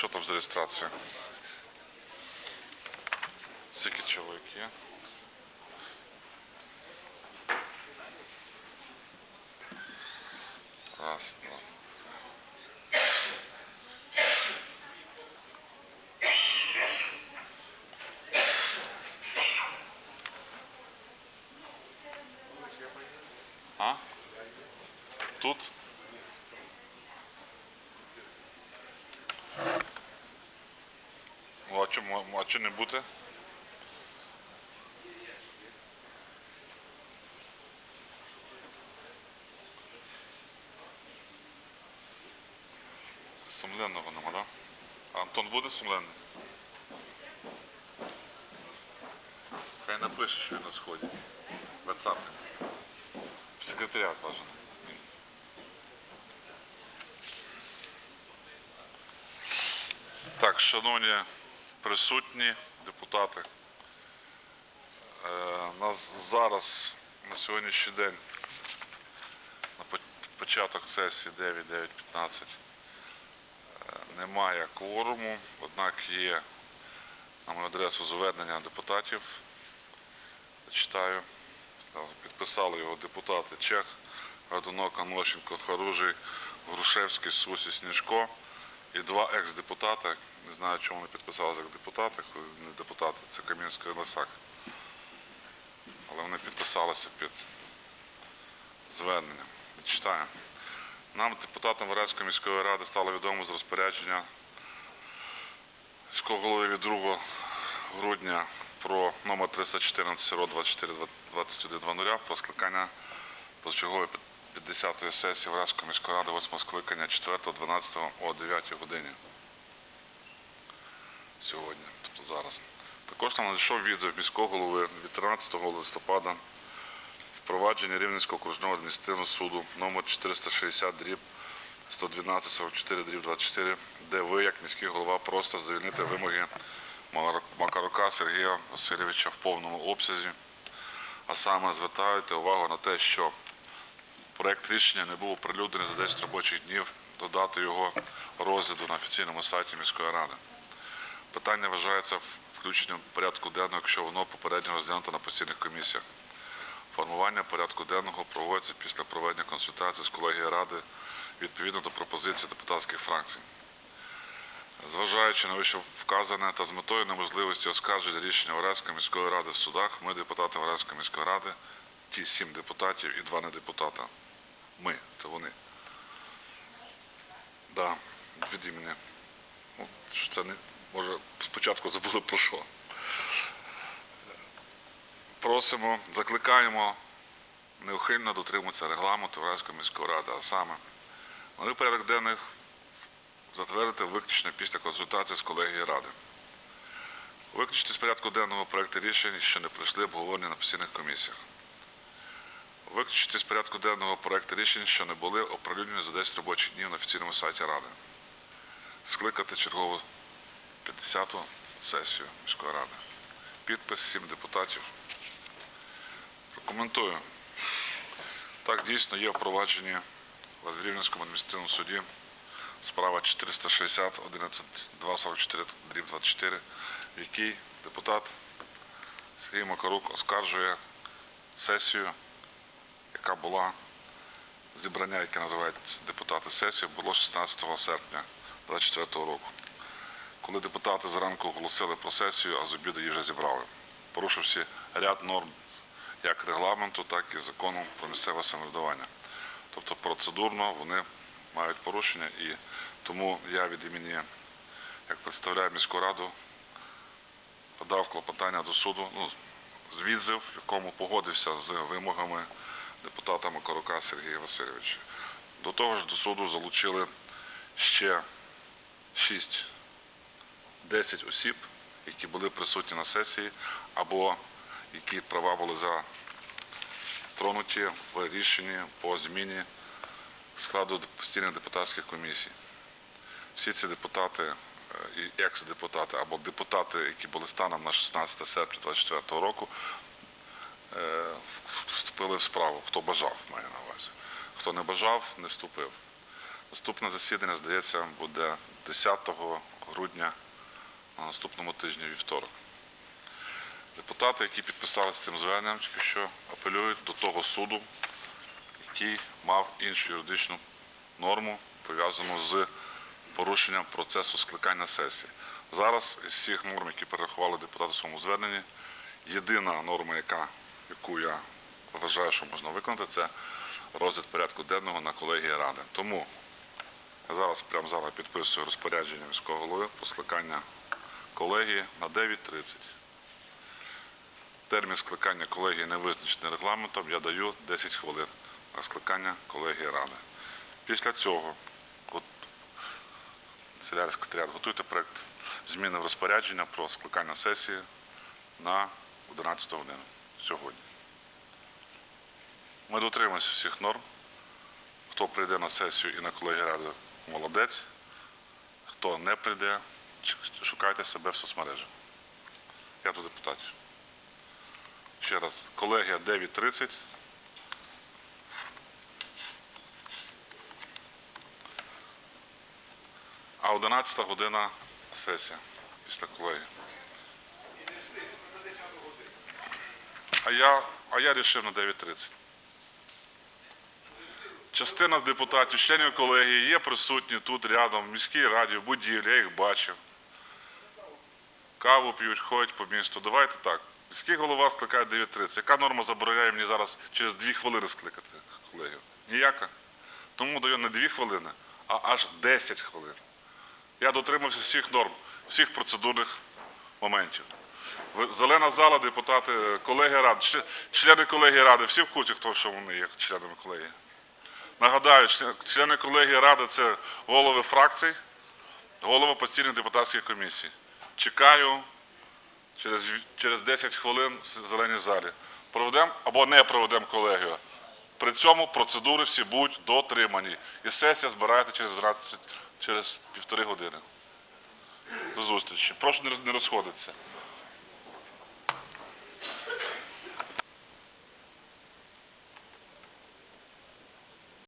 Що там з реєстрацією? Скільки чоловік є? Раз, два. А? Тут? А чи не бути? Сумленного нема, да? Антон буде сумленний? Хай напише, що він на сході. WhatsApp. Секретаріат бажано. Так, шановні присутні депутати, е, нас зараз на сьогоднішній день на початок сесії 9.9.15 е, немає кворуму, однак є на мою адресу звернення депутатів. Читаю. Підписали його депутати Чех, Радунок, Анощенко, Харужий, Грушевський, Сусі, Сніжко і два екс-депутати. Не знаю, чому вони підписалися як депутати, не депутати, це Кам'янський Лисак. Але вони підписалися під зверненням. Читаю. Нам, депутатам Варецької міської ради, стало відомо з розпорядження міського голови від 2 грудня про номер 314 24 2100 про скликання позачергової 50-ї сесії Вразької міської ради 8 скликання 4.12 о 9 годині. Сьогодні, тобто зараз. Також нам надійшов відео міського голови від 13 листопада впровадження Рівненського окружного адміністративного суду номер 460 дріб 112 44 дріб 24, де ви, як міський голова, просто задовільните вимоги Макарука Сергія Васильовича в повному обсязі, а саме звертаєте увагу на те, що проект рішення не був оприлюднений за 10 робочих днів до дати його розгляду на офіційному сайті міської ради. Питання вважається включенням порядку денного, якщо воно попередньо розглянуто на постійних комісіях. Формування порядку денного проводиться після проведення консультацій з колегією ради відповідно до пропозицій депутатських фракцій. Зважаючи на вище вказане та з метою неможливості оскарження рішення Вареської міської ради в судах, ми, депутати Вареської міської ради, ті сім депутатів і два недепутата. Ми, це вони. Да, від імені. Ну, це не, може, спочатку забули про що. Просимо, закликаємо неухильно дотримуватися регламенту Вареської міської ради, а саме, вони порядок денних затвердити виключно після консультації з колегією ради. Виключити з порядку денного проекти рішень, що не пройшли обговорення на постійних комісіях. Виключити з порядку денного проекти рішень, що не були оприлюднені за 10 робочих днів на офіційному сайті Ради. Скликати чергову 50-ту сесію міської ради. Підпис 7 депутатів. Прокоментую. Так, дійсно є впроваджені в Рівненському адміністративному суді справа 460 11 244 24, в якій депутат Сергій Макарук оскаржує сесію, яка була зібрання, яке називають депутати сесії, було 16 серпня 2024 року. Коли депутати зранку оголосили про сесію, а з обіду її вже зібрали, порушивши ряд норм як регламенту, так і закону про місцеве самоврядування. Тобто процедурно вони мають порушення і тому я від імені, як представляю міську раду, подав клопотання до суду, ну, з в якому погодився з вимогами депутата Макарука Сергія Васильовича. До того ж до суду залучили ще 6 10 осіб, які були присутні на сесії, або які права були затронуті в рішенні по зміні складу постійних депутатських комісій. Всі ці депутати е, і екс-депутати або депутати, які були станом на 16 серпня 2024 року, вступили в справу. Хто бажав, маю на увазі. Хто не бажав, не вступив. Наступне засідання, здається, буде 10 грудня на наступному тижні вівторок. Депутати, які підписалися цим зверненням, що апелюють до того суду, який мав іншу юридичну норму, пов'язану з порушенням процесу скликання сесії. Зараз із всіх норм, які перерахували депутати в своєму зверненні, єдина норма, яка, яку я вважаю, що можна виконати, це розгляд порядку денного на колегії ради. Тому я зараз прямо зараз підписую розпорядження міського голови про скликання колегії на 9.30. Термін скликання колегії не визначений регламентом, я даю 10 хвилин на скликання колегії ради. Після цього селярський секретаріат готуйте проект зміни в розпорядження про скликання сесії на 11 годину сьогодні. Ми дотримуємося всіх норм. Хто прийде на сесію і на колегію ради, молодець. Хто не прийде, шукайте себе в соцмережах. Я до депутатів. Ще раз, колегія 9.30. А 11 година сесія після колегії. А я, а я рішив на 9.30. Частина депутатів, членів колегії є присутні тут рядом, в міській раді, в будівлі, я їх бачив. Каву п'ють, ходять по місту. Давайте так. Міський голова скликає 9.30. Яка норма забороняє мені зараз через 2 хвилини скликати колегію? Ніяка. Тому даю не 2 хвилини, а аж 10 хвилин. Я дотримався всіх норм, всіх процедурних моментів. Зелена зала, депутати, колеги ради, члени колегії ради, всі в курсі, хто що вони є членами колегії. Нагадаю, члени колегії ради це голови фракцій, голови постійних депутатських комісій. Чекаю через, через 10 хвилин в зеленій залі. Проведемо або не проведемо колегію. При цьому процедури всі будуть дотримані. І сесія збирається через 12, через півтори години. До зустрічі. Прошу не роз- не розходитися.